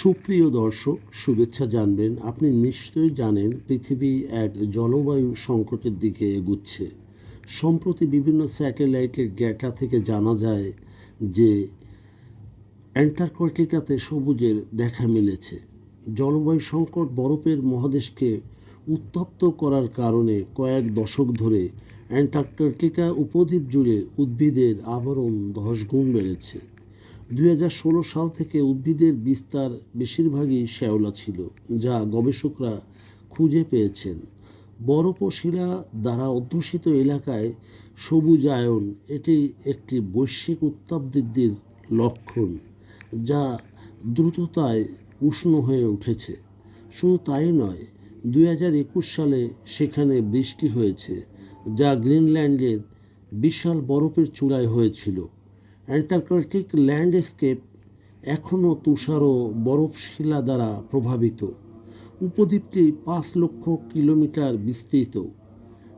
সুপ্রিয় দর্শক, শুভেচ্ছা জানবেন। আপনি নিশ্চয়ই জানেন পৃথিবী এক জলবায়ু সংকটের দিকে এগুচ্ছে। সম্প্রতি বিভিন্ন স্যাটেলাইটের ডেটা থেকে জানা যায় যে অ্যান্টার্কটিকাতে সবুজের দেখা মিলেছে। জলবায়ু সংকট বরফের মহাদেশকে উত্তপ্ত করার কারণে কয়েক দশক ধরে অ্যান্টার্কটিকা উপদ্বীপ জুড়ে উদ্ভিদের আবরণ দশ গুণ বেড়েছে। দুই হাজার ষোলো সাল থেকে উদ্ভিদের বিস্তার বেশিরভাগই শ্যাওলা ছিল, যা গবেষকরা খুঁজে পেয়েছেন। বরফ শিলা দ্বারা অধ্যুষিত এলাকায় সবুজায়ন এটি একটি বৈশ্বিক উত্তাপ বৃদ্ধির লক্ষণ, যা দ্রুততায় উষ্ণ হয়ে উঠেছে। শুধু তাই নয়, দুই সালে সেখানে বৃষ্টি হয়েছে, যা গ্রিনল্যান্ডের বিশাল বরফের চূড়ায় হয়েছিল। অ্যান্টার্কটিক ল্যান্ডস্কেপ এখনও তুষার ও বরফ শিলা দ্বারা প্রভাবিত। উপদ্বীপটি পাঁচ লক্ষ কিলোমিটার বিস্তৃত।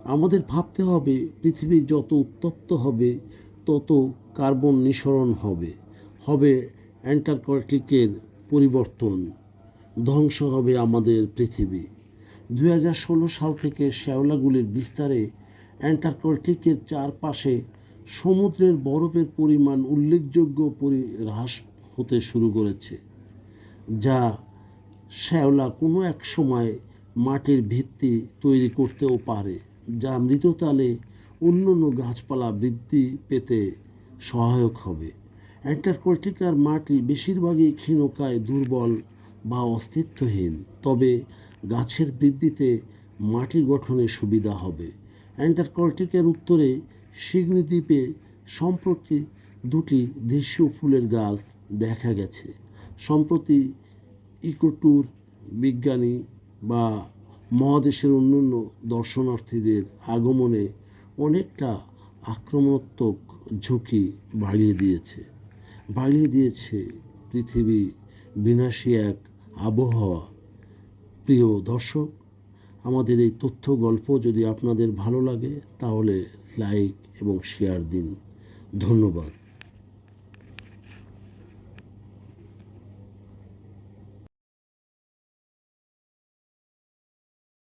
আমাদের ভাবতে হবে, পৃথিবী যত উত্তপ্ত হবে, তত কার্বন নিঃসরণ হবে। হবে অ্যান্টার্কটিকের পরিবর্তন। ধ্বংস হবে আমাদের পৃথিবী। দুই হাজার ষোলো সাল থেকে শ্যাওলাগুলির বিস্তারে অ্যান্টার্কটিকের চারপাশে সমুদ্রের বরফের পরিমাণ উল্লেখযোগ্য পরি, হ্রাস হতে শুরু করেছে, যা শ্যাওলা কোনো এক সময় মাটির ভিত্তি তৈরি করতেও পারে, যা মৃততালে অন্য অন্য গাছপালা বৃদ্ধি পেতে সহায়ক হবে। অ্যান্টার্কটিকার মাটি বেশিরভাগই ক্ষীণকায়, দুর্বল বা অস্তিত্বহীন তবে গাছের বৃদ্ধিতে মাটি গঠনে সুবিধা হবে। অ্যান্টার্কটিকের উত্তরে সিগনি দ্বীপে সম্প্রতি দুটি দেশীয় ফুলের গাছ দেখা গেছে। সম্প্রতি ইকোট্যুর বিজ্ঞানী বা মহাদেশের অন্যান্য দর্শনার্থীদের আগমনে অনেকটা আক্রমণাত্মক ঝুঁকি বাড়িয়ে দিয়েছে। বাড়িয়ে দিয়েছে পৃথিবী বিনাশী এক আবহাওয়া। প্রিয় দর্শক, আমাদের এই তথ্য গল্প যদি আপনাদের ভালো লাগে, তাহলে লাইক এবং শেয়ার দিন। ধন্যবাদ।